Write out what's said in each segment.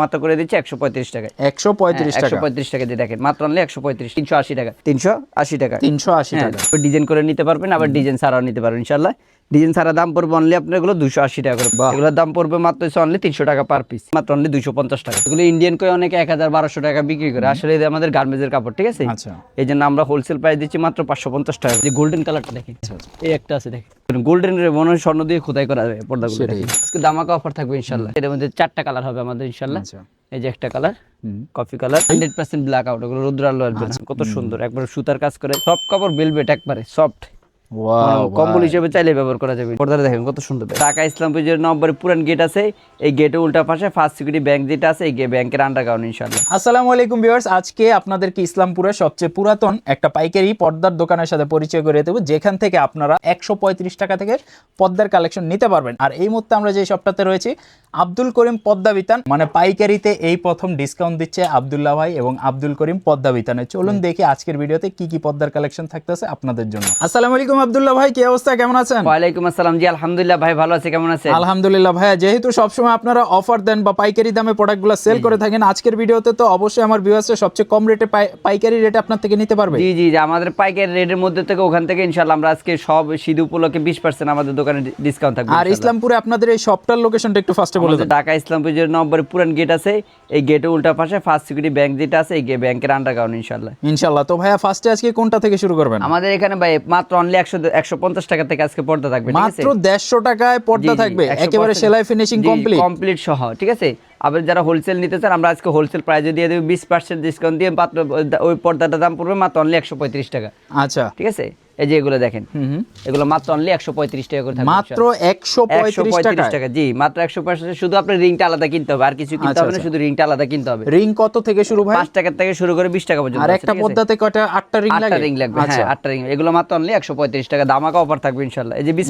মাত্র করে দিচ্ছি একশো পঁয়ত্রিশ টাকায়। একশো পঁয়ত্রিশ একশো পঁয়ত্রিশ টাকা দিয়ে দেখেন মাত্র আনলে একশো পঁয়ত্রিশ তিনশো আশি টাকা। তিনশো আশি টাকা তিনশো আশি হ্যাঁ টাকা। ডিজাইন করে নিতে পারবেন আবার ডিজাইন ছাড়াও নিতে পারবেন ইনশাল্লাহ ডিজাইন ছাড়া দাম পড়বে অনলি আপনার এগুলো দুশো আশি টাকা করে। বাহ। এগুলোর দাম পড়বে মাত্র অনলি তিনশো টাকা পার পিস মাত্র অনলি দুশো পঞ্চাশ টাকা। এগুলো ইন্ডিয়ান কয়ে অনেকে এক হাজার বারোশো টাকা বিক্রি করে। আসলে এটা আমাদের গার্মেন্টসের কাপড় ঠিক আছে? আচ্ছা। এই জন্য আমরা হোলসেল প্রাইস দিচ্ছি মাত্র পাঁচশো পঞ্চাশ টাকা। যে গোল্ডেন কালারটা আচ্ছা। এই একটা আছে দেখেন। গোল্ডেন মনে হয় স্বর্ণ দিয়ে খোদাই করা যায় পর্দাগুলো। আজকে দামাকা অফার থাকবে ইনশাল্লাহ এর মধ্যে চারটা কালার হবে আমাদের ইনশাল্লাহ আচ্ছা। এই যে একটা colour coffee colour hundred percent black out ওগুলো রোদ্র আলো আসবে আচ্ছা। কত সুন্দর একবার সুতার কাজ করে। সব কাপড় বেলবেট একবারে সফট কম্বল হিসেবে চাইলে ব্যবহার করা যাবে। পর্দাটা দেখেন কত সুন্দর ঢাকা ইসলামপুর যে নম্বরে পুরান গেট আছে এই গেটের উল্টা পাশে ফার্স্ট সিকিউরিটি ব্যাংক যেটা আছে এই ব্যাংকের আন্ডারগ্রাউন্ড ইনশাল্লাহ আসসালামু আলাইকুম ভিউয়ার্স আজকে আপনাদেরকে ইসলামপুরের সবচেয়ে পুরাতন একটা পাইকারি পর্দার দোকানের সাথে পরিচয় করে দেবো যেখান থেকে আপনারা একশো পঁয়ত্রিশ টাকা থেকে পর্দার কালেকশন নিতে পারবেন। আর এই মুহূর্তে আমরা যে শপটাতে রয়েছি আব্দুল করিম পদ্মা বিতান মানে পাইকারিতে এই প্রথম ডিসকাউন্ট দিচ্ছে আব্দুল্লাহ ভাই এবং আব্দুল করিম পদ্মা বিতানে চলুন দেখি আজকের ভিডিওতে কি কি পদ্মার কালেকশন থাকতেছে আপনাদের জন্য। আসসালামু আলাইকুম আব্দুল্লাহ ভাই কি অবস্থা? কেমন আছেন? ওয়ালাইকুম আসসালাম। জি আলহামদুলিল্লাহ ভাই ভালো আছে। কেমন আছে আলহামদুলিল্লাহ ভাইয়া যেহেতু সবসময় আপনারা অফার দেন বা পাইকারি দামে প্রোডাক্টগুলো সেল করে থাকেন আজকের ভিডিওতে তো অবশ্যই আমার ভিউয়ার্সরা সবচেয়ে কম রেটে পাইকারি রেটে আপনার থেকে নিতে পারবে। জি জি আমাদের পাইকারি রেটের মধ্যে থেকে ওখান থেকে ইনশাল্লাহ আমরা আজকে সব শীত উপলক্ষে বিশ পার্সেন্ট আমাদের দোকানে ডিসকাউন্ট থাকবে আর ইসলামপুরে আপনাদের এই শপটার লোকেশনটা একটু ফার্স্টে বলে দেন। ঢাকা ইসলামপুর যে নম্বরে পুরান গেট আছে এই গেটের উল্টা পাশে ফার্স্ট সিকিউরিটি ব্যাংক যেটা আছে এই ব্যাংকের আন্ডারগ্রাউন্ড ইনশাল্লাহ ইনশাল্লাহ তো ভাইয়া ফার্স্টে আজকে কোনটা থেকে শুরু করবেন? আমাদের এখানে ভাই মাত্র অনলি একশো একশো পঞ্চাশ টাকা থেকে আজকে পর্দা থাকবে মাত্র দেড়শো টাকায় পর্দা থাকবে। একেবারে সেলাই ফিনিশিং কমপ্লিট কমপ্লিট সহ ঠিক আছে? আবার যারা হোলসেল নিতে চান আমরা আজকে হোলসেল প্রাইসে দিয়ে দেবো বিশ পার্সেন্ট ডিসকাউন্ট দিয়ে মাত্র ওই পর্দাটার দাম পড়বে মাত্র অনলি একশো পঁয়ত্রিশ টাকা। আচ্ছা। ঠিক আছে? এই যে এগুলো দেখেন। এগুলো মাত্র অনলি একশো পঁয়ত্রিশ টাকা করে মাত্র একশো পঁয়ত্রিশ টাকা টাকা জি মাত্র একশো পঁয়ত্রিশ শুধু আপনার রিংটা আলাদা কিনতে হবে আর কিছু কিনতে আচ্ছা, হবে না আচ্ছা। শুধু রিংটা আলাদা কিনতে হবে রিং কত থেকে শুরু ভাই পাঁচ টাকা থেকে শুরু করে বিশ টাকা পর্যন্ত আর একটা কয়টা আটটা রিং আটটা লাগে রিং লাগবে আচ্ছা হ্যাঁ আটটা রিং এগুলো মাত্র অনলি একশো পঁয়ত্রিশ টাকা দামাকা অফার থাকবে ইনশাল্লাহ এই যে বিশ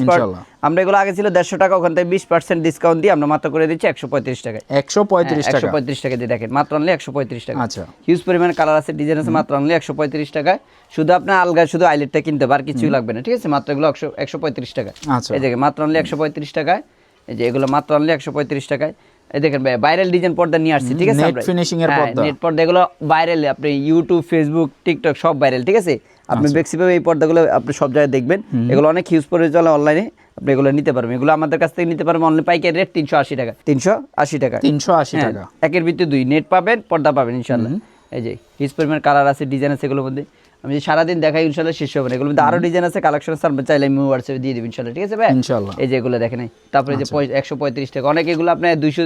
আমরা এগুলো আগে ছিল দেড়শো টাকা ওখান থেকে বিশ পার্সেন্ট ডিসকাউন্ট দিয়ে আমরা মাত্র করে দিচ্ছি একশো পঁয়ত্রিশ টাকায় একশো পঁয়ত্রিশ একশো পঁয়ত্রিশ টাকা দিয়ে দেখেন মাত্র অনলি একশো পঁয়ত্রিশ টাকা আচ্ছা হিউজ পরিমাণ কালার আছে ডিজাইন আছে মাত্র অনলি একশো পঁয়ত্রিশ টাকায় শুধু আপনার আলগা শুধু আইলেটটা কিনতে আর কিছুই লাগবে না ঠিক আছে? মাত্র এগুলো একশো একশো পঁয়ত্রিশ টাকা আচ্ছা। এই দেখেন মাত্র অনলি একশো পঁয়ত্রিশ টাকায়। এই যে এগুলো মাত্র অনলি একশো পঁয়ত্রিশ টাকায়। এই দেখেন ভাই ভাইরাল ডিজাইন পর্দা নিয়ে আসছি ঠিক আছে আমরা? এর হ্যাঁ, পর্দা। নেট পর্দা এগুলো ভাইরাল আপনি ইউটিউব ফেসবুক টিকটক সব ভাইরাল ঠিক আছে? আপনি আচ্ছা। বেক্সিভাবে এই পর্দাগুলো আপনি সব জায়গায় দেখবেন। এগুলো অনেক হিউজ পরে চলে অনলাইনে আপনি এগুলো নিতে পারবেন। এগুলো আমাদের কাছ থেকে নিতে পারবেন অনলি পাইকারি রেট তিনশো আশি টাকা। তিনশো আশি টাকা। তিনশো আশি হ্যাঁ, টাকা। একের ভিতরে দুই নেট পাবেন পর্দা পাবেন ইনশাল্লাহ এই যে হিউজ পরিমাণ কালার আছে ডিজাইন আছে এগুলোর মধ্যে। আমি যে সারাদিন দেখাই ইনশাল্লাহ শেষ হবে না। এগুলোর মধ্যে আরও ডিজাইন আছে কালেকশন আছে আপনি চাইলে আমি হোয়াটসঅ্যাপে দিয়ে দিবেন ইনশাল্লাহ ঠিক আছে ভাই? ইনশাল্লাহ এই যে এগুলো দেখেন এই। তারপরে যে একশো পঁয়ত্রিশ টাকা। অনেক এগুলো আপনার দুইশো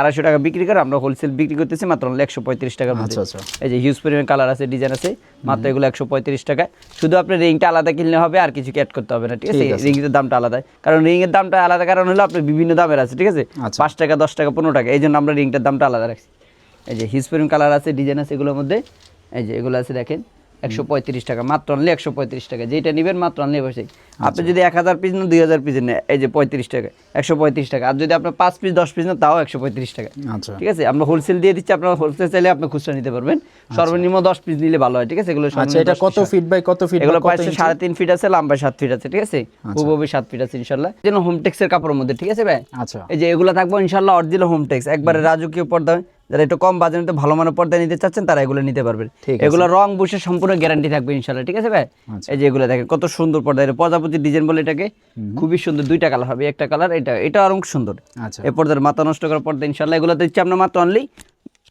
আড়াইশো টাকা বিক্রি করে আমরা হোলসেল বিক্রি করতেছি মাত্র একশো পঁয়ত্রিশ টাকার মধ্যে। আচ্ছা আচ্ছা। এই যে হিউজ পরিমাণ কালার আছে ডিজাইন আছে মাত্র এগুলো একশো পঁয়ত্রিশ টাকা শুধু আপনার রিংটা আলাদা কিনলে হবে আর কিছু অ্যাড করতে হবে না ঠিক আছে। রিংয়ের দামটা আলাদা। কারণ রিংয়ের দামটা আলাদা কারণ হলো আপনার বিভিন্ন দামের আছে ঠিক আছে? আচ্ছা। পাঁচ টাকা দশ টাকা পনেরো টাকা এই জন্য আমরা রিংটার দামটা আলাদা রাখছি। এই যে হিউজ কালার আছে ডিজাইন আছে এগুলোর মধ্যে। এই যে এগুলো আছে দেখেন একশো পঁয়ত্রিশ টাকা মাত্র আনলে একশো পঁয়ত্রিশ টাকা। যেটা নেবেন মাত্র অনলি বসে আপনি যদি এক হাজার পিস নেন দুই হাজার পিস নেন এই যে পঁয়ত্রিশ টাকা একশো পঁয়ত্রিশ টাকা। আর যদি আপনার পাঁচ পিস দশ পিস নেন তাও একশো পঁয়ত্রিশ টাকা। আচ্ছা। ঠিক আছে? আমরা হোলসেল দিয়ে দিচ্ছি আপনার হোলসেল চাইলে আপনি খুচরা নিতে পারবেন। সর্বনিম্ন দশ পিস নিলে ভালো হয় ঠিক আছে? এগুলো আচ্ছা এটা কত ফিট বাই কত ফিট এগুলো পাশে সাড়ে তিন ফিট আছে লম্বায় সাত ফিট আছে ঠিক আছে? হুবহু সাত ফিট আছে ইনশাল্লাহ। যেন হোমটেক্সের কাপড়ের মধ্যে ঠিক আছে ভাই? আচ্ছা। এই যে এগুলো থাকব ইনশাল্লাহ অরিজিনাল হোমটেক্স একবারে রাজকীয় পর্দা। যারা একটু কম বাজারে ভালো মানের পর্দা নিতে চাচ্ছেন তারা এগুলো নিতে পারবেন। এগুলো রং বুসে সম্পূর্ণ গ্যারান্টি থাকবে ইনশাল্লাহ ঠিক আছে ভাই? আচ্ছা। এই যে এগুলো দেখেন কত সুন্দর পর্দা। এটা প্রজাপতি ডিজাইন বলে এটাকে খুবই সুন্দর দুইটা কালার হবে একটা কালার এটা এটা আরও সুন্দর। আচ্ছা। এই পর্দার মাথা নষ্ট করার পর্দা ইনশাল্লাহ এগুলো দিচ্ছি আপনার মাত্র অনলি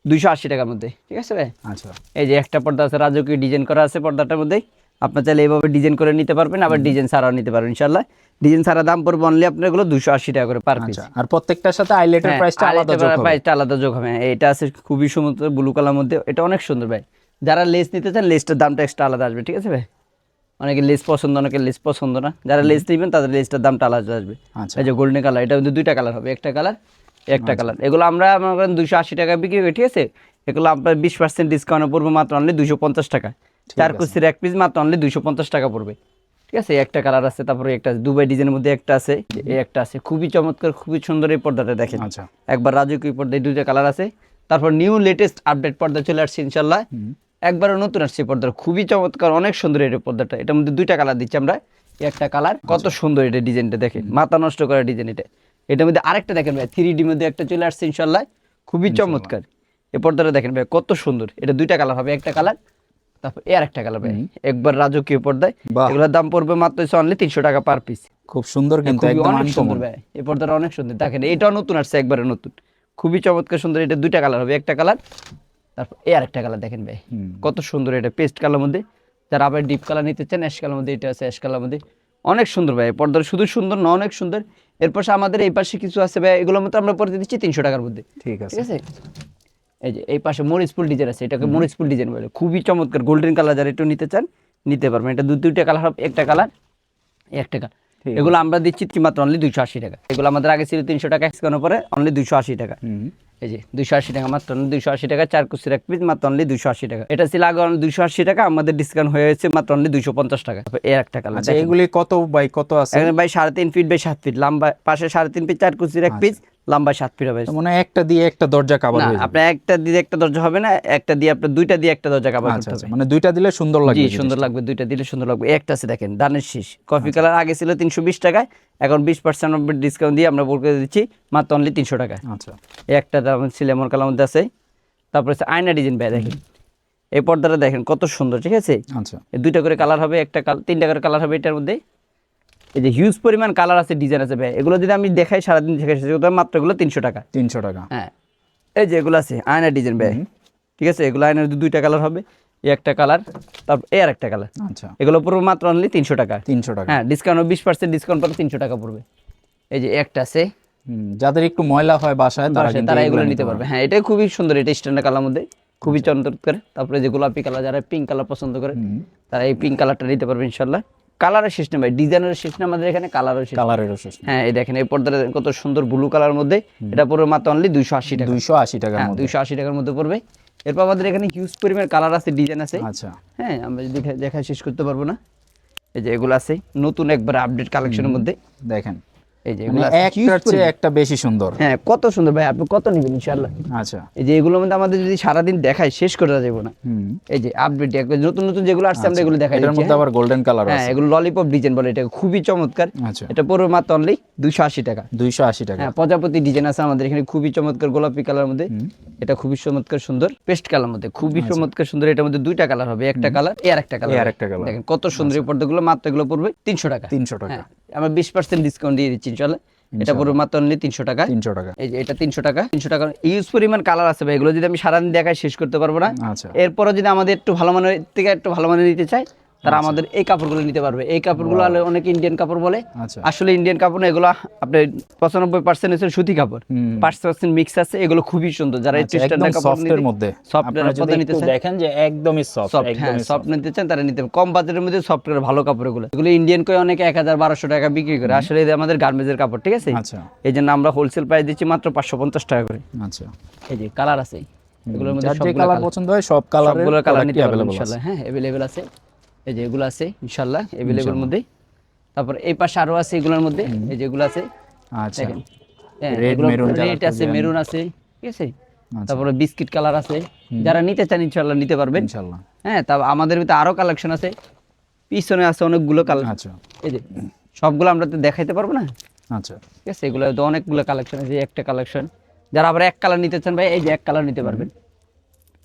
দুইশো আশি টাকার মধ্যে ঠিক আছে ভাই? আচ্ছা। এই যে একটা পর্দা আছে রাজকীয় ডিজাইন করা আছে পর্দাটার মধ্যে আপনার চাইলে এইভাবে ডিজাইন করে নিতে পারবেন আবার ডিজাইন ছাড়াও নিতে পারবেন ইনশাল্লাহ ডিজাইন ছাড়া দাম পড়বে অনলি আপনার এগুলো দুশো আশি টাকা করে পার পিস আচ্ছা আর প্রত্যেকটার সাথে আইলেটের প্রাইসটা আলাদা যোগ হবে। প্রাইসটা আলাদা যোগ হবে। হ্যাঁ, এটা আছে খুবই সুন্দর ব্লু কালার মধ্যে। এটা অনেক সুন্দর ভাই। যারা লেস নিতে চান লেসটার দামটা এক্সট্রা আলাদা আসবে ঠিক আছে ভাই? অনেকে লেস পছন্দ অনেকে লেস পছন্দ না। যারা লেস নেবেন তাদের লেসটার দামটা আলাদা আসবে। আচ্ছা। এই যে গোল্ডেন কালার এটা কিন্তু দুইটা কালার হবে একটা কালার একটা কালার এগুলো আমরা মনে করেন দুশো আশি টাকা বিক্রি করি ঠিক আছে? এগুলো আপনার বিশ পার্সেন্ট ডিসকাউন্ট পড়বে মাত্র অনলি দুশো পঞ্চাশ টাকা চার কুস্তির এক পিস মাত্র অনলি দুশো পঞ্চাশ টাকা পড়বে। ঠিক আছে একটা কালার আছে তারপরে একটা দুবাই ডিজাইনের মধ্যে একটা আছে এই একটা আছে। খুবই চমৎকার খুবই সুন্দর এই পর্দাটা দেখেন। আচ্ছা। একবার রাজকীয় পর্দা এই দুইটা কালার আছে। তারপর নিউ লেটেস্ট আপডেট পর্দা চলে আসছে ইনশাল্লাহ একবারও নতুন আসছে এই পর্দাটা খুবই চমৎকার অনেক সুন্দর এটা পর্দাটা। এটার মধ্যে দুইটা কালার দিচ্ছি আমরা। একটা কালার কত সুন্দর এটা ডিজাইনটা দেখেন। মাথা নষ্ট করা ডিজাইন এটা। এটার মধ্যে আরেকটা দেখেন ভাই থ্রি ডি মধ্যে একটা চলে আসছে ইনশাল্লাহ খুবই চমৎকার। এই পর্দাটা দেখেন ভাই কত সুন্দর। এটা দুইটা কালার হবে একটা কালার তারপর এর একটা কালার ভাই। একবার রাজকীয় পর্দায় এগুলোর দাম পড়বে মাত্র অনলি তিনশো টাকা পার পিস খুব সুন্দর কিন্তু খুবই একদম সুন্দর ভাই এই পর্দাটা অনেক সুন্দর। দেখেন এটাও নতুন আসছে একবারে নতুন। খুবই চমৎকার সুন্দর এটা দুইটা কালার হবে একটা কালার তারপর এ আরেকটা কালার দেখেন ভাই। কত সুন্দর এটা পেস্ট কালার মধ্যে। যারা আবার ডিপ কালার নিতে চান অ্যাশ কালার মধ্যে এটা আছে অ্যাশ কালার মধ্যে। অনেক সুন্দর ভাই পর্দাটা শুধু সুন্দর না অনেক সুন্দর। এর পাশে আমাদের এই পাশে কিছু আছে ভাই এগুলোর মধ্যে আমরা পরে দিচ্ছি তিনশো টাকার মধ্যে। ঠিক আছে। ঠিক আছে? এই যে এই পাশে মরিচপুল ডিজাইন আছে এটাকে মরিচপুল ডিজাইন বলে। খুবই চমৎকার গোল্ডেন কালার যারা একটু নিতে চান নিতে পারবেন। এটা দু দুইটা কালার হবে একটা কালার একটা কালার ঠিক এগুলো আমরা দিচ্ছি কি মাত্র অনলি দুইশো আশি টাকা। এগুলো আমাদের আগে ছিল তিনশো টাকা এক্সকানোর পরে অনলি দুইশো আশি টাকা। এই যে দুইশো আশি টাকা মাত্র দুইশো আশি টাকা চার কুচির এক পিস মাত্র অনলি দুইশো আশি টাকা। এটা ছিল আগে দুইশো আশি টাকা আমাদের ডিসকাউন্ট হয়ে হয়েছে মাত্র অনলি দুইশো পঞ্চাশ টাকা। এর একটা কালার আচ্ছা এগুলি কত বাই কত আছে? ভাই সাড়ে তিন ফিট বাই সাত ফিট লম্বা পাশে সাড়ে তিন ফিট চার কুচির এক পিস লম্বা সাত ফিট হবে। মানে একটা দিয়ে একটা দরজা কাভার না হয়ে যাবে। আপনার একটা দিয়ে একটা দরজা হবে না একটা দিয়ে আপনার দুইটা দিয়ে একটা দরজা কাভার আচ্ছা করতে আচ্ছা হবে। মানে দুইটা দিলে সুন্দর লাগবে জি সুন্দর লাগবে দুইটা দিলে সুন্দর লাগবে। একটা আছে দেখেন দানের শীষ। কফি কালার আগে ছিল তিনশো বিশ টাকায় এখন বিশ পার্সেন্ট ডিসকাউন্ট দিয়ে আমরা বলতে দিচ্ছি মাত্র অনলি তিনশো টাকা আচ্ছা। এই একটা দাম ছিল এমন কালার মধ্যে আছে। তারপরে হচ্ছে আয়না ডিজাইন ভাই দেখেন। এই পর্দাটা দেখেন কত সুন্দর ঠিক আছে? আচ্ছা। এই দুইটা করে কালার হবে একটা কালার তিনটা করে কালার হবে এটার মধ্যে। এই যে হিউজ পরিমাণ কালার আছে ডিজাইন আছে ভাই এগুলো যদি আমি দেখাই সারাদিন দেখাই করতে মাত্র এগুলো তিনশো টাকা। তিনশো টাকা। হ্যাঁ এই যে এগুলো আছে আয়না ডিজাইন ভাই। ঠিক আছে এগুলো আয়নার দুইটা কালার হবে এই একটা কালার তারপর এই আর একটা কালার আচ্ছা। এগুলো পড়বে মাত্র অনলি তিনশো টাকা। তিনশো টাকা। হ্যাঁ ডিসকাউন্ট বিশ পার্সেন্ট ডিসকাউন্ট পড়বে তিনশো টাকা পড়বে। এই যে একটা আছে। যাদের একটু ময়লা হয় বাসায় তারা তারা এগুলো এগুলো নিতে পারবে। হ্যাঁ এটাই খুবই সুন্দর এটা স্ট্যান্ডার্ড কালার মধ্যে। খুবই চমৎকার। তারপরে যে গোলাপি কালার যারা পিঙ্ক কালার পছন্দ করে তারা এই পিঙ্ক কালারটা নিতে পারবে ইনশাল্লাহ কালারের সিস্টেম ভাই ডিজাইনের সিস্টেম আমাদের এখানে কালারের কালারের কালারেরও শেষ হ্যাঁ এই দেখেন এই পর্দাটা কত সুন্দর ব্লু কালার মধ্যে। এটা পড়বে মাত্র অনলি দুইশো আশি টাকা। দুইশো আশি টাকা হ্যাঁ দুইশো আশি টাকার মধ্যে পড়বে। এরপর আমাদের এখানে হিউজ পরিমাণ কালার আছে ডিজাইন আছে। আচ্ছা। হ্যাঁ আমরা যদি দেখা শেষ করতে পারব না। এই যে এগুলো আছে নতুন একবার আপডেট কালেকশনের মধ্যে। দেখেন। এই যে মানে একটার একটা বেশি সুন্দর। হ্যাঁ কত সুন্দর ভাই আপনি কত নেবেন ইনশাল্লাহ আচ্ছা। এই যে এগুলোর মধ্যে আমাদের যদি সারাদিন দেখায় শেষ করে যাব না। এই যে আপডেট নতুন নতুন যেগুলো আসছে আমরা এগুলো দেখাই এটার মধ্যে হ্যাঁ। আবার গোল্ডেন কালার হ্যাঁ এগুলো ললিপপ ডিজাইন বলে এটা খুবই চমৎকার। আচ্ছা। এটা পড়বে মাত্র অনলি দুইশো আশি টাকা। দুইশো আশি টাকা। হ্যাঁ প্রজাপতি ডিজাইন আছে আমাদের এখানে খুবই চমৎকার গোলাপি কালার মধ্যে। এটা খুবই চমৎকার সুন্দর পেস্ট কালার মধ্যে খুবই চমৎকার সুন্দর। এটার মধ্যে দুইটা কালার হবে একটা কালার একটা কালার আরেকটা colour। দেখেন কত সুন্দর এই পর্দাগুলো মাত্র এগুলো পড়বে তিনশো টাকা। তিনশো টাকা। আমরা বিশ পার্সেন্ট ডিসকাউন্ট দিয়ে দিচ্ছি চলে এটা পুরো মাত্র অনলি তিনশো টাকা। তিনশো টাকা। এই যে এটা তিনশো টাকা। তিনশো টাকা। ইউজ পরিমাণ কালার আছে ভাই এগুলো যদি আমি সারাদিন দেখায় শেষ করতে পারব না। আচ্ছা। এরপরও যদি আমাদের একটু ভালো মানের থেকে একটু ভালো মানের নিতে চায় তারা আমাদের এই কাপড়গুলো নিতে পারবে। এই কাপড়গুলো অনেক ইন্ডিয়ান কাপড় বলে। আচ্ছা। আসলে ইন্ডিয়ান কাপড় না এগুলো আপনার পঁচানব্বই পার্সেন্ট হচ্ছে সুতি কাপড়। পাঁচ পার্সেন্ট মিক্স আছে এগুলো খুবই সুন্দর। যারা একটু আচ্ছা, স্ট্যান্ডার্ড কাপড় মধ্যে। সফট আপনারা নিতে চান। দেখেন যে একদমই সফট হ্যাঁ সফট নিতে চান তারা নিতে কম বাজেটের মধ্যে সফটওয়্যার ভালো কাপড় এগুলো এগুলো ইন্ডিয়ান কয়ে অনেকে এক হাজার বারোশো টাকা বিক্রি করে। আসলে আমাদের গার্মেন্টসের কাপড় ঠিক আছে? আচ্ছা। এই জন্য আমরা হোলসেল প্রাইস দিচ্ছি মাত্র পাঁচশো পঞ্চাশ টাকা করে। আচ্ছা। এই যে কালার আছে। এগুলোর মধ্যে সবগুলো কালার পছন্দ হয় সব সবগুলো কালার নিতে পারবেন ইনশাআল্লাহ হ্যাঁ আছে। এই যে এগুলো আছে ইনশাআল্লাহ অ্যাভেলেবেল মধ্যে। তারপর এই পাশে আরও আছে এগুলোর মধ্যে এই যেগুলো আছে। আচ্ছা। এগুলো maroon রেড আছে মেরুন আছে ঠিক আছে? আচ্ছা। তারপরে বিস্কিট কালার আছে। যারা নিতে চান ইনশাআল্লাহ নিতে পারবেন। ইনশাআল্লাহ। হ্যাঁ তা আমাদের ভিতরে আরও কালেকশন আছে। পিছনে আছে অনেকগুলো কালার আচ্ছা। এই যে সবগুলো আমরা তো দেখাইতে পারব না? আচ্ছা। ঠিক আছে এগুলো তো অনেকগুলো কালেকশন আছে একটা কালেকশন যারা আবার এক কালার নিতে চান ভাই এই যে এক কালার নিতে পারবেন।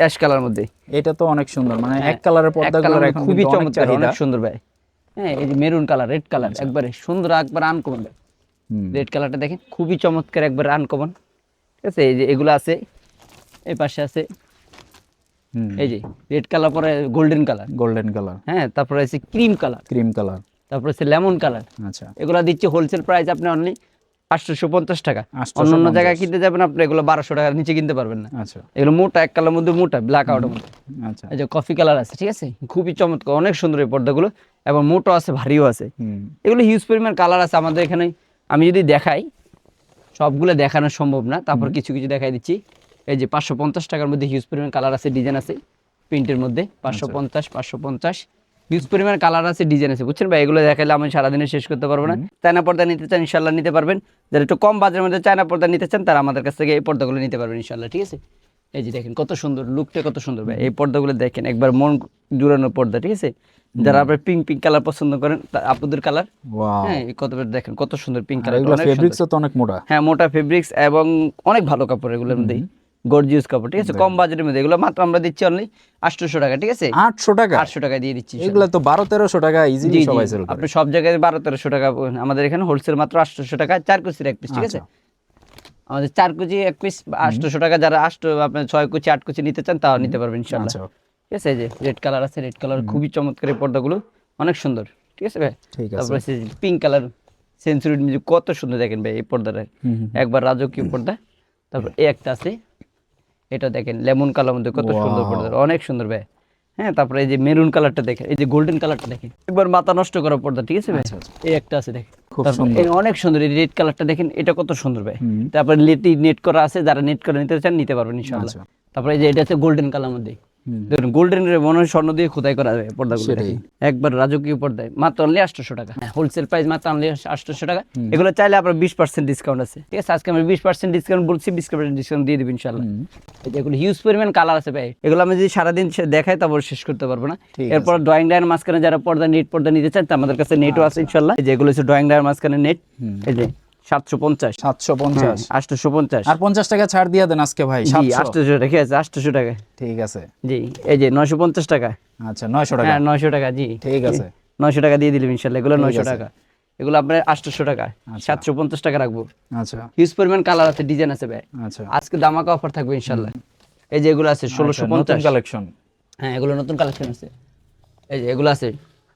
অ্যাশ কালার মধ্যে। এটা তো অনেক সুন্দর মানে এক কালারের এক পর্দাগুলো এখন খুবই চমৎকার অনেক সুন্দর ভাই। হ্যাঁ এই যে মেরুন কালার রেড কালার একবারে সুন্দর একবার আনকমন রেড কালারটা দেখেন খুবই চমৎকার একবার আনকমন ঠিক আছে এই যে এগুলো আছে এই পাশে আছে। এই যে রেড কালার পরে গোল্ডেন কালার। Golden colour. হ্যাঁ তারপরে আছে ক্রিম কালার। Cream colour. তারপরে আছে লেমন কালার। আচ্ছা। এগুলো দিচ্ছে হোলসেল প্রাইস আপনি অনলি আটশোশো পঞ্চাশ টাকা। অন্য অন্য জায়গায় কিনতে যাবেন আপনি এগুলো বারোশো টাকার নিচে কিনতে পারবেন না। আচ্ছা। এগুলো মোটা এক কালার মধ্যে মোটা ব্ল্যাক আউটের মধ্যে। আচ্ছা। এই যে কফি কালার আছে ঠিক আছে? খুবই চমৎকার অনেক সুন্দর এই পর্দাগুলো এবং মোটো আছে ভারীও আছে। এগুলো হিউজ পরিমাণ কালার আছে আমাদের এখানে। আমি যদি দেখাই সবগুলো দেখানো সম্ভব না। তারপর কিছু কিছু দেখাই দিচ্ছি। এই যে পাঁচশো পঞ্চাশ টাকার মধ্যে হিউজ পরিমাণ কালার আছে ডিজাইন আছে প্রিন্টের মধ্যে। পাঁচশো পঞ্চাশ পাঁচশো পঞ্চাশ। হিউজ পরিমাণ কালার আছে ডিজাইন আছে বুঝছেন ভাই? এগুলো দেখাইলে আমি সারাদিনে শেষ করতে পারব না। চায়না পর্দা নিতে চান ইনশাল্লাহ নিতে পারবেন। যারা একটু কম বাজারের মধ্যে চায়না পর্দা নিতে চান তারা আমাদের কাছ থেকে এই পর্দাগুলো নিতে পারবেন ইনশাল্লাহ ঠিক আছে? এই যে দেখেন কত সুন্দর লুকটা কত সুন্দর ভাই। এই পর্দাগুলো দেখেন একবার মন জুড়ানো পর্দা ঠিক আছে? যারা আপনার পিঙ্ক পিঙ্ক কালার পছন্দ করেন তা আপনাদের কালার হ্যাঁ কত দেখেন কত সুন্দর পিঙ্ক কালার তো অনেক মোটা। হ্যাঁ মোটা ফেব্রিক্স এবং অনেক ভালো কাপড় এগুলোর মধ্যেই। গর্জিয়াস কাপড় ঠিক আছে? কম বাজেটের মধ্যে এগুলো মাত্র আমরা দিচ্ছি অনলি আটশোশো টাকা ঠিক আছে? আটশো টাকা? আটশো টাকা দিয়ে দিচ্ছি এগুলো তো বারো তেরোশো টাকা ইজিলি সবাই সেল করে। আপনি সব জায়গায় বারো তেরোশো টাকা আমাদের এখানে হোলসেল মাত্র আটশোশো টাকা চার কুচির এক পিস ঠিক আছে? আমাদের চার কুচি এক পিস আটশোশো টাকা যারা আষ্ট আপনার ছয় কুচি আট কুচি নিতে চান তাও নিতে পারবেন ইনশাল্লাহ। আচ্ছা। ঠিক আছে যে রেড কালার আছে রেড কালার খুবই চমৎকার এই পর্দাগুলো অনেক সুন্দর ঠিক আছে ভাই? ঠিক আছে। তারপরে পিঙ্ক কালার সেঞ্চুরি কত সুন্দর দেখেন ভাই এই পর্দাটা। একবার রাজকীয় পর্দা তারপর এই একটা আছে এটা দেখেন লেমন কালার মধ্যে কত সুন্দর পর্দা অনেক সুন্দর ভাই। হ্যাঁ তারপরে এই যে মেরুন কালারটা দেখেন এই যে গোল্ডেন কালারটা দেখেন একবার মাথা নষ্ট করা পর্দা ঠিক আছে ভাই? আচ্ছা, আচ্ছা। এই একটা আছে দেখেন অনেক সুন্দর এই রেড কালারটা দেখেন এটা কত সুন্দর ভাই। তারপরে লেটি নেট করা আছে যারা নেট করে নিতে চান নিতে পারবেন ইনশাআল্লাহ। আচ্ছা। তারপরে এই যে এটা আছে গোল্ডেন কালার মধ্যে। দেখুন গোল্ডেন মনে হয় স্বর্ণ দিয়ে খোদাই করা পর্দাগুলো একবার রাজকীয় পর্দায় মাত্র অনলি আটশোশো টাকা। হোলসেল প্রাইস মাত্র অনলি আটশোশো টাকা। এগুলো চাইলে আপনার বিশ পার্সেন্ট ডিসকাউন্ট আছে। ঠিক আছে আজকে আমি বিশ পার্সেন্ট ডিসকাউন্ট বলছি বিশ পার্সেন্ট ডিসকাউন্ট দিয়ে দেবো ইনশাল্লাহ এগুলো হিউজ পরিমাণ কালার আছে ভাই। এগুলো আমি যদি সারাদিন দেখাই তারপর শেষ করতে পারব না। এরপর ড্রয়িং ডায়ের মাঝখানে যারা পর্দা নেট পর্দা নিতে চান তা আমাদের কাছে নেটও আছে ইনশাল্লাহ এই যে এগুলো হচ্ছে ড্রয়িং ডায়ের মাঝখানে নেট এই যে সাতশো পঞ্চাশ। সাতশো পঞ্চাশ। আটশোশো পঞ্চাশ। আর পঞ্চাশ টাকা ছাড় দিয়ে দেন আজকে ভাই আটশোশো টাকা আছে আটশোশো টাকা। ঠিক আছে। জি এই যে নয়শো পঞ্চাশ টাকা। আচ্ছা নয়শো টাকা। হ্যাঁ নয়শো টাকা জি। ঠিক আছে। নয়শো টাকা দিয়ে দিলাম ইনশাল্লাহ এগুলো নয়শো টাকা। এগুলো আপনার আটশোশো টাকা সাতশো পঞ্চাশ টাকা রাখব। আচ্ছা। হিউজ পরিমাণ কালার আছে ডিজাইন আছে ভাই। আচ্ছা। আজকে দামাকা অফার থাকবে ইনশাল্লাহ। এই যে এগুলো আছে ষোলোশো পঞ্চাশ। কালেকশন হ্যাঁ এগুলো নতুন কালেকশন আছে। এই যে এগুলো আছে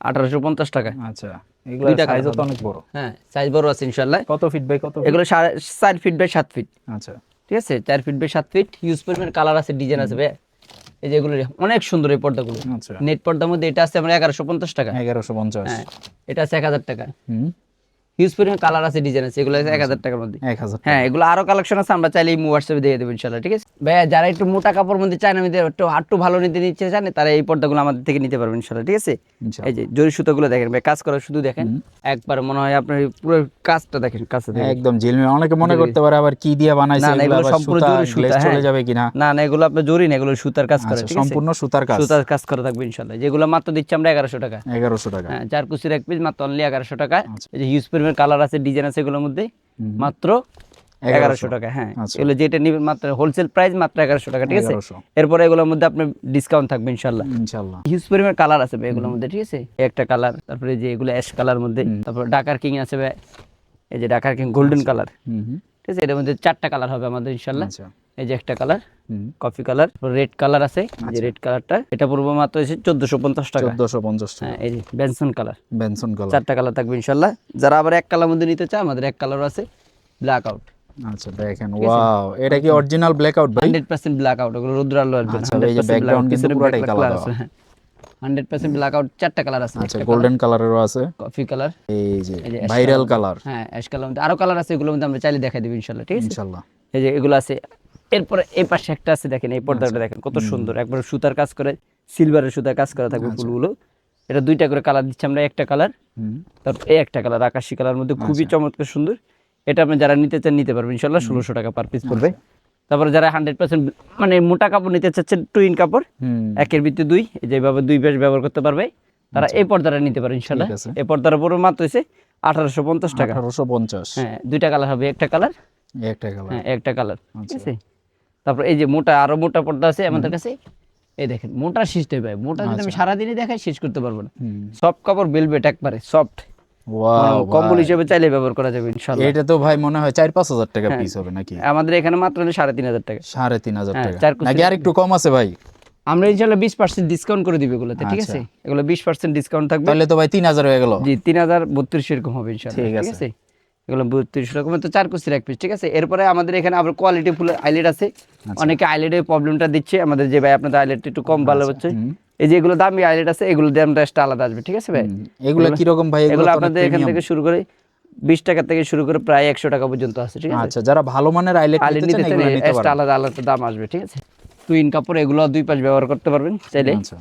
আঠারোশো পঞ্চাশ টাকা আচ্ছা এগুলো তো অনেক বড়। হ্যাঁ সাইজ বড় আছে ইনশাল্লাহ কত ফিট বাই কত এগুলো সাড়ে চার ফিট বাই সাত ফিট আচ্ছা। ঠিক আছে? চার ফিট বাই সাত ফিট ইউজ পরিমাণ কালার আছে ডিজাইন আছে ভাই এই যে এগুলো অনেক সুন্দর এই পর্দাগুলো। আচ্ছা। নেট পর্দার মধ্যে এটা আছে আমরা এগারোশো পঞ্চাশ টাকা। এগারোশো পঞ্চাশ। হ্যাঁ এটা আছে এক হাজার টাকা। হুম। হিউজ পরিমাণ কালার আছে ডিজাইন আছে এগুলো এক হাজার টাকার মধ্যে। এক হাজার হ্যাঁ এগুলো আরও কালেকশন আছে আমরা চাইলে এই হোয়াটসঅ্যাপে দিয়ে দেবো ইনশাল্লাহ ঠিক আছে? ভাইয়া যারা একটু মোটা কাপড় মধ্যে চায় না একটু ভালো নিতে নিচ্ছে তারা এই পর্দাগুলো আমাদের থেকে নিতে পারবেন ইনশাল্লাহ ঠিক আছে? এই যে জরি সুতোগুলো দেখেন ভাই কাজ করা শুধু দেখেন একবার মনে হয় আপনার পুরো কাজটা দেখেন কাজটা একদম ঝিলমিল অনেকে মনে করতে পারে আবার কি দিয়ে বানাইছে না, এগুলো সম্পূর্ণ জরি সুতা, চলে হ্যাঁ। যাবে কিনা? না না এগুলো আপনার জরি না এগুলো সুতার কাজ করে আচ্ছা, সম্পূর্ণ সুতার কাজ। সুতার কাজ করা থাকবে ইনশাল্লাহ যেগুলো মাত্র দিচ্ছি আমরা এগারোশো টাকা। এগারোশো টাকা। হ্যাঁ চার কুচির এক পিস মাত্র অনলি এগারোশো টাকা। আচ্ছা। এই যে হিউজ পরিমাণ কালার আছে ডিজাইন আছে এগুলোর মধ্যে মাত্র এগারোশো। টাকা হ্যাঁ। আচ্ছা। এগুলো যেটা নিবেন মাত্র হোলসেল প্রাইস মাত্র এগারোশো টাকা ঠিক আছে? 1100 এরপরে এগুলোর মধ্যে আপনার ডিসকাউন্ট থাকবে ইনশাল্লাহ ইনশাল্লাহ হিউজ পরিমাণ কালার আছে ভাই এগুলোর মধ্যে ঠিক আছে? একটা কালার তারপরে যে এগুলো অ্যাশ কালার মধ্যে তারপর ডাকার কিং আছে ভাই এই যে ডাকার কিং গোল্ডেন কালার ঠিক আছে? এটার মধ্যে চারটা কালার হবে আমাদের ইনশাল্লাহ আচ্ছা। এই যে একটা colour coffee colour red colour আছে। যে রেড কালারটা এটা পূর্ব মাত্র হচ্ছে চোদ্দশো পঞ্চাশ টাকা। চোদ্দশো পঞ্চাশ টাকা। হ্যাঁ এই যে বেনসন কালার। Benson colour. চারটা কালার থাকবে ইনশাল্লাহ। যারা আবার এক কালার মধ্যে নিতে চায় আমাদের এক কালার আছে ব্ল্যাক আউট আচ্ছা দেখেন ওয়াও এটা কি অরিজিনাল ব্ল্যাক আউট ভাই? হান্ড্রেড পার্সেন্ট ব্ল্যাক আউট ওগুলো রুদ্র আলো আসবে আচ্ছা, এই যে background কিন্তু পুরোটাই দেওয়া। হান্ড্রেড পার্সেন্ট ব্ল্যাক আউট চারটা কালার আছে আচ্ছা গোল্ডেন কালারেরও আছে। Coffee colour. এই যে ভাইরাল কালার হ্যাঁ অ্যাশ কালার মধ্যে। আরও কালার আছে এগুলোর মধ্যে আমরা চাইলে দেখাই দেবো ইনশাল্লাহ ঠিক আছে? ইনশাল্লাহ। এই যে এগুলো আছে এরপরে এই পাশে একটা আছে দেখেন এই পর্দাটা আচ্ছা। দেখেন কত সুন্দর। একবার সুতার কাজ করে সিলভারের সুতার কাজ করা থাকবে ফুলগুলো। এটা দুইটা করে কালার দিচ্ছি আমরা একটা কালার তারপর এই একটা কালার আকাশি কালার মধ্যে খুবই আচ্ছা। চমৎকার সুন্দর। এটা আপনি যারা নিতে চান নিতে পারবেন ইনশাল্লাহ ষোলোশো টাকা পার পিস পড়বে। আচ্ছা। তারপরে যারা হান্ড্রেড পার্সেন্ট মানে মোটা কাপড় নিতে চাচ্ছেন টুইন কাপড় একের ভিত্তি দুই যেভাবে দুই পেজ ব্যবহার করতে পারবে তারা এই পর্দাটা নিতে পারে ইনশাল্লাহ। আচ্ছা। এই পর্দার উপর মাত্র হয়েছে আঠারোশো পঞ্চাশ টাকা। আঠারোশো পঞ্চাশ। হ্যাঁ দুইটা কালার হবে একটা কালার একটা কালার হ্যাঁ একটা কালার ঠিক আচ্ছা। আছে? তারপর এই যে মোটা আরও মোটা পর্দা আছে আমাদের কাছে। এই দেখেন মোটা সিস্টেম ভাই। মোটা যদি আমি সারাদিনই দেখাই শেষ করতে পারব না। আচ্ছা। সফট কাপড় বেলবেট একবারে সফট কম্বল হিসেবে চাইলে ব্যবহার করা যাবে এটা তো ভাই মনে হয় চার পাঁচ হাজার টাকা হ্যাঁ। পিস হবে নাকি? আমাদের এখানে মাত্র হলো সাড়ে তিন হাজার টাকা। সাড়ে তিন হাজার হ্যাঁ, টাকা। নাকি আর একটু কম আছে ভাই? আমরা ইনশাল্লাহ বিশ পার্সেন্ট ডিসকাউন্ট করে দিবে এগুলোতে ঠিক আছে? এগুলো বিশ পার্সেন্ট ডিসকাউন্ট থাকবে। তাহলে তো ভাই তিন হাজার হয়ে গেল। জি তিন হাজার বত্রিশ এরকম হবে ইনশাল্লাহ ঠিক ঠিক আছে। এগুলো বত্রিশ রকমের তো চার কুচির এক পিস ঠিক আছে? এরপরে আমাদের এখানে আবার কোয়ালিটি ফুল আইলেট আছে। আচ্ছা। অনেকে আইলেটের প্রবলেমটা দিচ্ছে। আমাদের যে ভাই আপনাদের আইলেট একটু কম ভালো হচ্ছে। এই যে এগুলো দামি আইলেট আছে এগুলো দামটা আলাদা আসবে ঠিক আছে ভাই? এগুলো কীরকম ভাই? এগুলো আপনাদের এখান থেকে শুরু করে বিশ টাকা থেকে শুরু করে প্রায় একশো টাকা পর্যন্ত আছে ঠিক আছে? আচ্ছা যারা ভালো মানের আইলেট আইলেট নিতে চান আলাদা আলাদা দাম আসবে ঠিক আছে? টুইন কাপড় এগুলো দুই পাশ ব্যবহার করতে পারবেন চাইলে। আচ্ছা।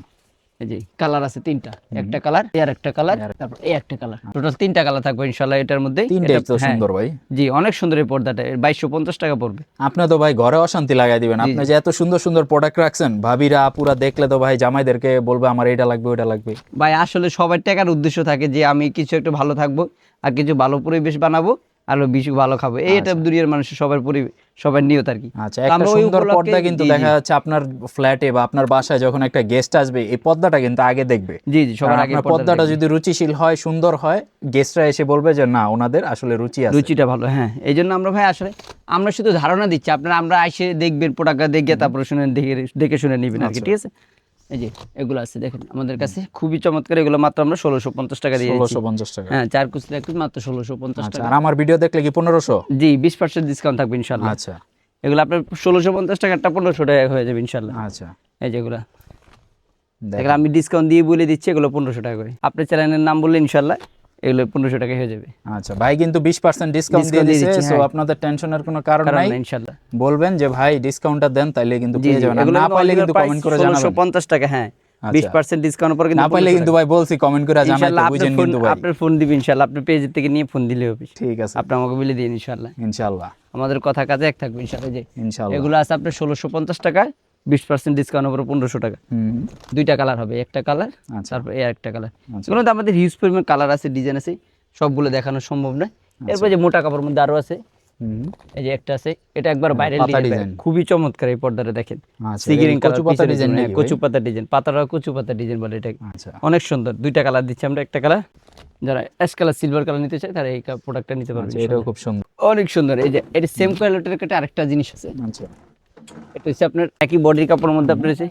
এই যে কালার আছে তিনটা একটা কালার আর একটা কালার তারপর এই একটা কালার। টোটাল তিনটা কালার থাকবে ইনশাল্লাহ এটার মধ্যে। তিনটাই তো হ্যাঁ। সুন্দর ভাই। জি অনেক সুন্দর এই পর্দাটা বাইশশো পঞ্চাশ টাকা পড়বে। আপনি তো ভাই ঘরে অশান্তি লাগাই দিবেন। আপনি যে এত সুন্দর সুন্দর প্রোডাক্ট রাখছেন ভাবিরা আপুরা দেখলে তো ভাই জামাইদেরকে বলবে আমার এটা লাগবে ওটা লাগবে। ভাই আসলে সবার টাকার উদ্দেশ্য থাকে যে আমি কিছু একটু ভালো থাকব আর কিছু ভালো পরিবেশ বানাবো আরও বেশি ভালো খাব। এই এটা দুনিয়ার মানুষের সবার পরি সবার নিয়ত আর কি। আচ্ছা একটা সুন্দর পর্দা কিন্তু। দেখা যাচ্ছে আপনার ফ্ল্যাটে বা আপনার বাসায় যখন একটা গেস্ট আসবে এই পর্দাটা কিন্তু আগে দেখবে। জি জি সবার আগে পর্দাটা যদি রুচিশীল হয় সুন্দর হয় গেস্টরা এসে বলবে যে না ওনাদের আসলে রুচি আছে। রুচিটা ভালো হ্যাঁ। এই জন্য আমরা ভাই আসলে আমরা শুধু ধারণা দিচ্ছি আপনারা আমরা এসে দেখবেন প্রোডাক্টটা দেখে তারপরে শুনে দেখে দেখে শুনে নিবেন আর কি আচ্ছা। ঠিক আছে? এই যে এগুলো আছে দেখেন আমাদের কাছে খুবই চমৎকার এগুলো মাত্র আমরা ষোলোশো পঞ্চাশ টাকা দিয়ে। ষোলোশো পঞ্চাশ টাকা। হ্যাঁ চার কুচি একটু মাত্র ষোলোশো পঞ্চাশ আচ্ছা টাকা। আর আমার ভিডিও দেখলে কি পনেরোশো? জি বিশ পার্সেন্ট ডিসকাউন্ট থাকবে ইনশাল্লাহ আচ্ছা। এগুলো আপনার ষোলোশো পঞ্চাশ টাকাটা পনেরোশো টাকা হয়ে যাবে ইনশাল্লাহ আচ্ছা। এই যেগুলো দেখেন। আমি ডিসকাউন্ট দিয়ে বলে দিচ্ছি এগুলো পনেরোশো টাকা করে। আপনার চ্যানেলের নাম বললে ইনশাল্লাহ এগুলো পনেরোশো টাকা হয়ে যাবে। আচ্ছা ভাই কিন্তু বিশ পার্সেন্ট ডিসকাউন্ট দিয়ে দিচ্ছে সো হ্যাঁ। আপনাদের টেনশনের কোনো কারণ নাই। না, ইনশাল্লাহ। বলবেন যে ভাই ডিসকাউন্টটা দেন তাইলে কিন্তু পেয়ে যাবেন। না পাইলে কিন্তু কমেন্ট করে 1650 জানাবেন টাকা হ্যাঁ আচ্ছা। বিশ পার্সেন্ট ডিসকাউন্ট পর কিন্তু না পাইলে কিন্তু ভাই বলছি কমেন্ট করে ইনশাল্লাহ বুঝেন কিন্তু ভাই। আপনার ফোন দিবেন ইনশাল্লাহ। আপনার পেজ থেকে নিয়ে ফোন দিলে হবে। ঠিক আছে। আপনি আমাকে বলে দিন ইনশাল্লাহ। ইনশাআল্লাহ আমাদের কথা কাজে এক থাকবে ইনশাল্লাহ যে। ইনশাআল্লাহ এগুলো আছে আপনার ষোলোশো পঞ্চাশ টাকা বিশ পার্সেন্ট ডিসকাউন্ট উপরে পনেরোশো টাকা। দুইটা কালার হবে একটা কালার আচ্ছা। তারপর এই একটা কালার। এগুলো আমাদের হিউজ পরিমাণ কালার আছে ডিজাইন আছে সবগুলো দেখানো সম্ভব নয়। আচ্ছা। এরপর যে মোটা কাপড়ের মধ্যে আরও আছে এই যে একটা আছে এটা একবার ডিজাইন ডিজাইন। খুবই চমৎকার এই পর্দাটা দেখেন। সিগিরিং কচু পাতা ডিজাইন কচু পাতা ডিজাইন পাতাটা কচু পাতা ডিজাইন বলে এটাকে। আচ্ছা। অনেক সুন্দর দুইটা কালার দিচ্ছি আমরা একটা কালার যারা অ্যাশ কালার সিলভার কালার নিতে চায় তারা এই প্রোডাক্টটা নিতে পারবে এটাও খুব সুন্দর। অনেক সুন্দর এই যে এটা সেম কোয়ালিটির একটা আরেকটা জিনিস আছে। আচ্ছা। এটা হচ্ছে আপনার একই বডির কাপড়ের মধ্যে আপনার হচ্ছে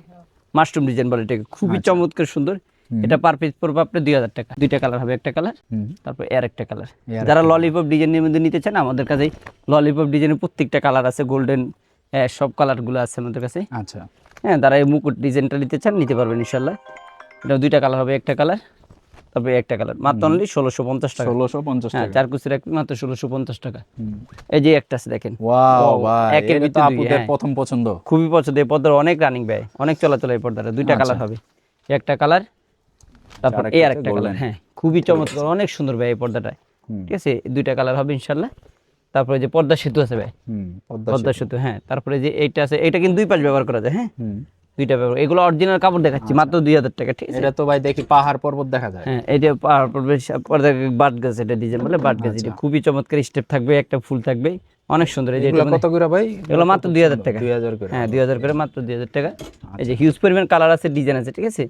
মাশরুম ডিজাইন বলে এটাকে। খুবই আচ্ছা। চমৎকার সুন্দর। এটা পার পিস পড়বে আপনার দুই হাজার টাকা। দুইটা কালার হবে একটা কালার তারপর এর একটা কালার যারা ললিপপ ডিজাইনের মধ্যে নিতে চান আমাদের কাছে ললিপপ ডিজাইনের প্রত্যেকটা কালার আছে গোল্ডেন সব কালারগুলো আছে আমাদের কাছে। আচ্ছা। হ্যাঁ যারা এই মুকুট ডিজাইনটা নিতে চান নিতে পারবেন ইনশাল্লাহ এটা দুইটা কালার হবে একটা কালার তারপরে একটা কালার মাত্র অনলি ষোলোশো পঞ্চাশ টাকা। ষোলোশো পঞ্চাশ হ্যাঁ টাকা। চার কুচির এক মাত্র ষোলোশো পঞ্চাশ টাকা। এই যে একটা আছে দেখেন। একের ভিতরে হ্যাঁ। প্রথম পছন্দ। খুবই পছন্দ। এই পর্দার অনেক রানিং ব্যয় অনেক চলাচল এই পর্দাটা দুইটা কালার হবে। একটা কালার তারপর এই আরেকটা golden। কালার হ্যাঁ। খুবই চমৎকার অনেক সুন্দর ব্যয় এই পর্দাটা। ঠিক আছে? দুইটা কালার হবে ইনশাল্লাহ তারপরে যে পর্দা সেতু আছে ভাই। পর্দা সেতু। হ্যাঁ। তারপরে যে এইটা আছে এটা কিন্তু দুই পাশ ব্যবহার করা যায় হ্যাঁ। দুইটা ব্যবহার এগুলো অরিজিনাল কাপড় দেখাচ্ছি মাত্র দুই হাজার টাকা ঠিক আছে? এটা তো ভাই দেখি পাহাড় পর্বত দেখা যায়। হ্যাঁ এই যে পাহাড় পর্বত বাট গাছ এটা ডিজাইন বলে বাট গাছ আচ্ছা। এটা খুবই চমৎকার স্টেপ থাকবে একটা ফুল থাকবে অনেক সুন্দর। এই যে এটা মানে- কত করে ভাই? এগুলো মাত্র দুই হাজার টাকা। দুই হাজার করে। হ্যাঁ দুই হাজার করে মাত্র দুই হাজার টাকা। এই যে হিউজ পরিমাণ কালার আছে ডিজাইন আছে ঠিক আছে?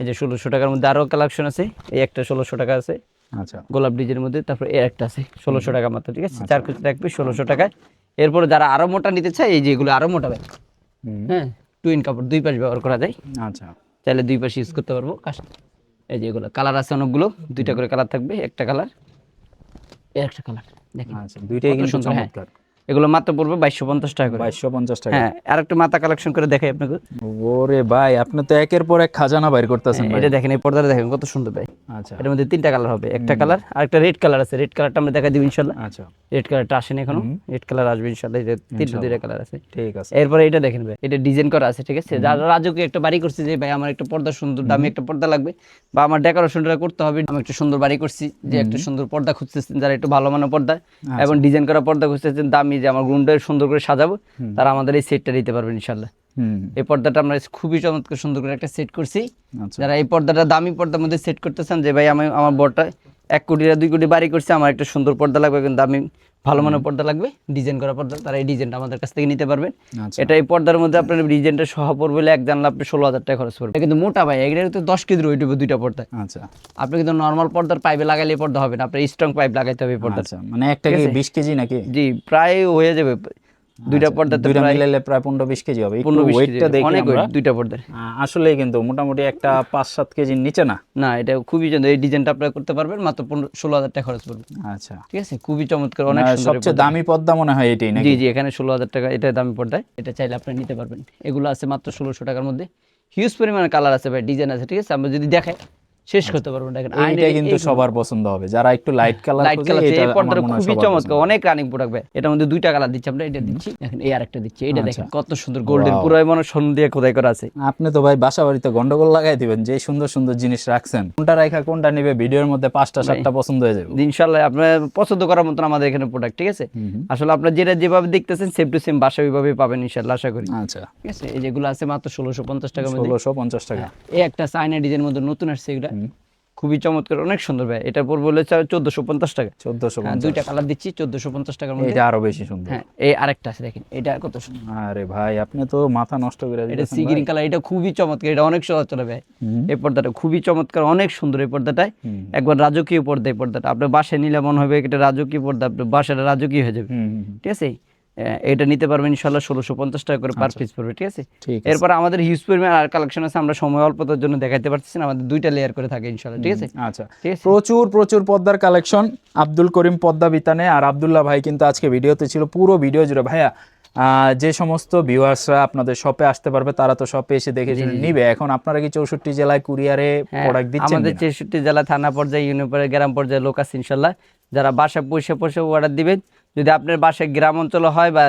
এই যে ষোলোশো টাকার মধ্যে আরও কালেকশন আছে এই একটা ষোলোশো টাকা আছে। আচ্ছা। গোলাপ ডিজাইনের মধ্যে তারপর এর একটা আছে ষোলোশো টাকা মাত্র ঠিক আছে? চার কুচি এক পিস ষোলোশো টাকায়। এরপরে যারা আরও মোটা নিতে চায় এই যে এগুলো আরও মোটা ভাই। হ্যাঁ টুইন কাপড় দুই পাশ ব্যবহার করা যায়। আচ্ছা। তাহলে দুই পাশ ইউজ করতে পারব। এই যে এগুলো কালার আছে অনেকগুলো দুইটা করে কালার থাকবে একটা কালার একটা কালার দেখেন। আচ্ছা দুইটাই কিন্তু সুন্দর, হ্যাঁ। চমৎকার। এগুলো মাত্র পড়বে বাইশশো পঞ্চাশ টাকা করে। বাইশশো পঞ্চাশ টাকা। হ্যাঁ আর একটা মাথা কালেকশন করে দেখাই আপনাকে। ওরে ভাই আপনি তো একের পর এক খাজানা বাইর করতেছেন হ্যাঁ, এটা দেখেন এই পর্দাটা দেখেন কত সুন্দর ভাই। আচ্ছা। এটার মধ্যে তিনটা কালার হবে একটা কালার আর একটা রেড কালার আছে। রেড কালারটা আমরা দেখা দিব ইনশাল্লাহ। আচ্ছা। রেড কালারটা আসেনি এখনও। রেড কালার আসবে ইনশাল্লাহ যে তিনটা দুইটা কালার আছে। ঠিক আছে। এরপরে এটা দেখেন ভাই এটা ডিজাইন করা আছে ঠিক আছে? যারা রাজুকে একটা বাড়ি করছে যে ভাই আমার একটা পর্দা সুন্দর দামি একটা পর্দা লাগবে। বা আমার ডেকোরেশনটা করতে হবে আমি একটা সুন্দর বাড়ি করছি যে একটা সুন্দর পর্দা খুঁজতেছেন যারা একটু ভালো মানের পর্দা আচ্ছা। এবং ডিজাইন করা পর্দা খুঁজতেছেন দামি যে আমার রুমটা সুন্দর করে সাজাবো তারা আমাদের এই সেটটা দিতে পারবেন ইনশাল্লাহ এই পর্দাটা আমরা খুবই চমৎকার সুন্দর করে একটা সেট করছি। আচ্ছা। যারা এই পর্দাটা দামি পর্দার মধ্যে সেট করতেছেন যে ভাই আমি আমার বরটা এক কোটি আর দুই কোটি বাড়ি করছে আমার একটা সুন্দর পর্দা লাগবে কিন্তু দামি ভালো মানের পর্দা লাগবে ডিজাইন করা পর্দা তারা এই ডিজাইনটা আমাদের কাছ থেকে নিতে পারবেন। আচ্ছা। এটা এই পর্দার মধ্যে আপনার ডিজাইনটা সহ পড়বে এক জানলা আপনি ষোলো হাজার টাকা খরচ পড়বে। কিন্তু মোটা ভাই এগুলো তো দশ কেজি রয়ে দুইটা পর্দা। আচ্ছা। আপনি কিন্তু নর্মাল পর্দার পাইপে লাগাইলে পর্দা হবে না আপনার স্ট্রং পাইপ লাগাইতে হবে পর্দা আচ্ছা মানে একটা বিশ কেজি নাকি? জি প্রায় হয়ে যাবে। দুইটা পর্দাতে দুইটা মিলাইলে প্রায় পনেরো বিশ কেজি হবে। ওয়েটটা দেখি অনেক দুইটা আসলে কিন্তু মোটামুটি একটা পাঁচ সাত কেজির নিচে না? না এটা খুবই সুন্দর এই ডিজাইনটা আপনারা করতে পারবেন মাত্র পনেরো ষোলো হাজার টাকা খরচ পড়বে। আচ্ছা। ঠিক আছে? খুবই চমৎকার অনেক সুন্দর সবচেয়ে দামি পদ্মা মনে হয় এটাই নাকি? জি জি এখানে ষোলো হাজার টাকা এটা দামি পর্দায় এটা চাইলে আপনি নিতে পারবেন। এগুলো আছে মাত্র ষোলোশো টাকার মধ্যে। হিউজ পরিমাণে কালার আছে ভাই ডিজাইন আছে ঠিক আছে? আমরা যদি দেখাই শেষ করতে পারব না দেখেন এইটা কিন্তু সবার পছন্দ হবে। যারা একটু লাইট কালার লাইট কালার এই পর্দাটা মনে হয় খুবই চমৎকার অনেক রানিং প্রোডাক্ট ভাই এটার মধ্যে দুইটা কালার দিচ্ছি আমরা এটা দিচ্ছি দেখেন এই আরেকটা দিচ্ছি এটা দেখেন কত সুন্দর গোল্ডেন পুরো মনে হয় সোনা দিয়ে খোদাই করা আছে। আপনি তো ভাই বাসা বাড়িতে গন্ডগোল লাগাই দিবেন যে সুন্দর সুন্দর জিনিস রাখছেন। কোনটা রাখা কোনটা নিবে ভিডিওর মধ্যে পাঁচটা সাতটা পছন্দ হয়ে যাবে। ইনশাল্লাহ আপনার পছন্দ করার মতন আমাদের এখানে প্রোডাক্ট ঠিক আছে? আসলে আপনার যেটা যেভাবে দেখতেছেন সেম টু সেম বাসা ওইভাবে পাবেন ইনশাল্লাহ আশা করি। আচ্ছা। ঠিক আছে? এই যেগুলো আছে মাত্র ষোলোশো পঞ্চাশ মধ্যে। ষোলোশো পঞ্চাশ টাকা। এই একটা চাইনা ডিজাইনের মধ্যে নতুন আসছে এগুলা। খুবই চমৎকার অনেক সুন্দর ভাই। এটা পড়বে হলে চোদ্দশো পঞ্চাশ টাকা। চোদ্দশো হ্যাঁ, দুইটা কালার দিচ্ছি চোদ্দশো পঞ্চাশ টাকার মধ্যে। এটা আরও বেশি সুন্দর। হ্যাঁ এই আরেকটা আছে দেখেন এটা কত সুন্দর। আরে ভাই আপনি তো মাথা নষ্ট করে এটা সি গ্রিন কালার এটা খুবই চমৎকার এটা অনেক সহজ চলে ভাই। এই পর্দাটা খুবই চমৎকার অনেক সুন্দর এই পর্দাটায়। একবার রাজকীয় পর্দা এই পর্দাটা। আপনার বাসায় নিলে মনে হবে এটা রাজকীয় পর্দা আপনার বাসাটা রাজকীয় হয়ে যাবে। ঠিক আছে? এটা নিতে পারবেন ইনশাল্লাহ ষোলোশো পঞ্চাশ টাকা করে পার পিস পড়বে ঠিক আছে? এরপর আমাদের হিউজ পরিমাণ আর কালেকশন আছে আমরা সময় অল্পতার জন্য দেখাতে পারতেছি না আমাদের দুইটা লেয়ার করে থাকে ইনশাল্লাহ ঠিক আছে? আচ্ছা। প্রচুর প্রচুর পদ্মার কালেকশন আব্দুল করিম পদ্মা বিতানে আর আব্দুল্লাহ ভাই কিন্তু আজকে ভিডিওতে ছিল পুরো ভিডিও জুড়ে। ভাইয়া আহ, যে সমস্ত ভিউয়ার্সরা আপনাদের শপে আসতে পারবে তারা তো শপে এসে দেখে নিবে। এখন আপনারা কি চৌষট্টি জেলায় কুরিয়ারে হ্যাঁ, প্রোডাক্ট দিচ্ছেন আমাদের কিনা? ছেষট্টি জেলা থানা পর্যায়ে ইউনিয়ন গ্রাম পর্যায়ে লোক আছে ইনশাল্লাহ যারা বাসা পয়সা পয়সা অর্ডার দিবেন যদি আপনার বাসায় গ্রাম অঞ্চলে হয় বা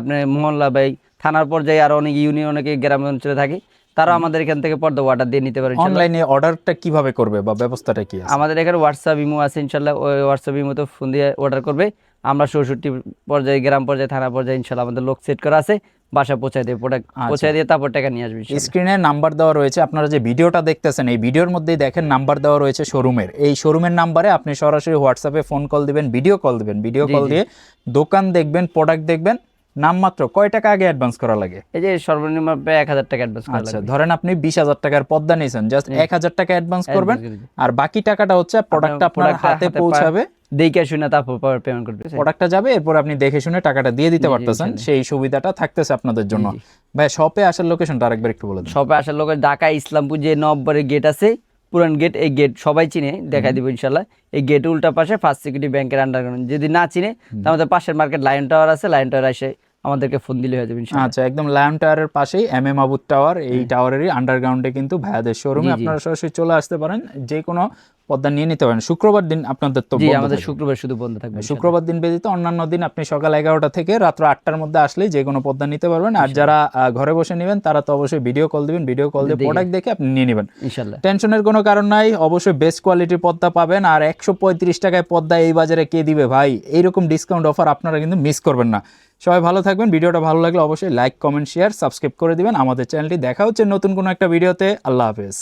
আপনার মহল্লা বা থানার পর্যায়ে আর অনেক ইউনিয়ন অনেকে গ্রাম অঞ্চলে থাকে তারা আমাদের এখান থেকে পর্দা অর্ডার দিয়ে নিতে পারে। অনলাইনে অর্ডারটা কীভাবে করবে বা ব্যবস্থাটা কি আছে? আমাদের এখানে হোয়াটসঅ্যাপ ইমো আছে ইনশাল্লাহ। ওই হোয়াটসঅ্যাপ ইমোতে ফোন দিয়ে অর্ডার করবে। আমরা চৌষট্টি পর্যায়ে গ্রাম পর্যায়ে থানা পর্যায়ে ইনশাল্লাহ আমাদের লোক সেট করা আছে। বাসা পৌঁছে দিয়ে প্রোডাক্ট পৌঁছে পৌঁছায় দিয়ে তারপর টাকা নিয়ে আসবে। স্ক্রিনে নাম্বার দেওয়া রয়েছে আপনারা যে ভিডিওটা দেখতেছেন এই ভিডিওর মধ্যেই দেখেন নাম্বার দেওয়া রয়েছে শোরুমের এই শোরুমের নাম্বারে আপনি সরাসরি হোয়াটসঅ্যাপে ফোন কল দিবেন ভিডিও কল দিবেন। ভিডিও কল দিয়ে দোকান দেখবেন প্রোডাক্ট দেখবেন নামমাত্র কয় টাকা আগে অ্যাডভান্স করা লাগে? এই যে সর্বনিম্ন এক হাজার টাকা অ্যাডভান্স করা আচ্ছা ধরেন আপনি বিশ হাজার টাকার পদ্মা নিয়েছেন জাস্ট এক হাজার টাকা অ্যাডভান্স করবেন। আর বাকি টাকাটা হচ্ছে প্রোডাক্টটা আপনার হাতে পৌঁছাবে। দেখে শুনে তারপর পেমেন্ট করবে। প্রোডাক্টটা যাবে এরপর আপনি দেখে শুনে টাকাটা দিয়ে দিতে পারতেছেন। সেই সুবিধাটা থাকতেছে আপনাদের জন্য। ভাই শপে আসার লোকেশনটা আরেকবার একটু বলে দিন। সবে আসার লোকের ঢাকা ইসলামপুর যে নব্বরের গেট আছে পুরান গেট এই গেট সবাই চিনে দেখা দিব ইনশাল্লাহ এই গেট উল্টা পাশে ফার্স্ট সিকিউরিটি ব্যাংকের আন্ডারগ্রাউন্ড যদি না চিনে তাহলে আমাদের পাশের মার্কেট লাইন টাওয়ার আছে লাইন টাওয়ার এসে আমাদেরকে ফোন দিলে হয়ে যাবে আচ্ছা একদম লায়ন টাওয়ারের পাশেই এম এম আবুদ টাওয়ার এই টাওয়ারেরই আন্ডারগ্রাউন্ডে কিন্তু ভাইয়াদের শোরুমে। আপনারা সরাসরি চলে আসতে পারেন। যে কোনো পদ্মা নিয়ে নিতে পারেন। শুক্রবার দিন আপনাদের তো জি আমাদের শুক্রবার শুধু বন্ধ থাকবে শুক্রবার দিন ব্যতীত অন্যান্য দিন আপনি সকাল এগারোটা থেকে রাত্র আটটার মধ্যে আসলেই যে কোনো পদ্মা নিতে পারবেন। আর যারা ঘরে বসে নেবেন তারা তো অবশ্যই ভিডিও কল দিবেন। ভিডিও কল দিয়ে প্রোডাক্ট দেখে আপনি নিয়ে নেবেন। ইনশাল্লাহ টেনশনের কোনো কারণ নাই। অবশ্যই বেস্ট কোয়ালিটির পদ্মা পাবেন। আর একশো পঁয়ত্রিশ টাকায় পদ্মা এই বাজারে কে দিবে ভাই? এইরকম ডিসকাউন্ট অফার আপনারা কিন্তু মিস করবেন না। সবাই ভালো থাকবেন। ভিডিওটা ভালো লাগলে অবশ্যই লাইক কমেন্ট শেয়ার সাবস্ক্রাইব করে দিবেন। আমাদের চ্যানেলটি দেখা হচ্ছে নতুন কোনো একটা ভিডিওতে আল্লাহ হাফেজ।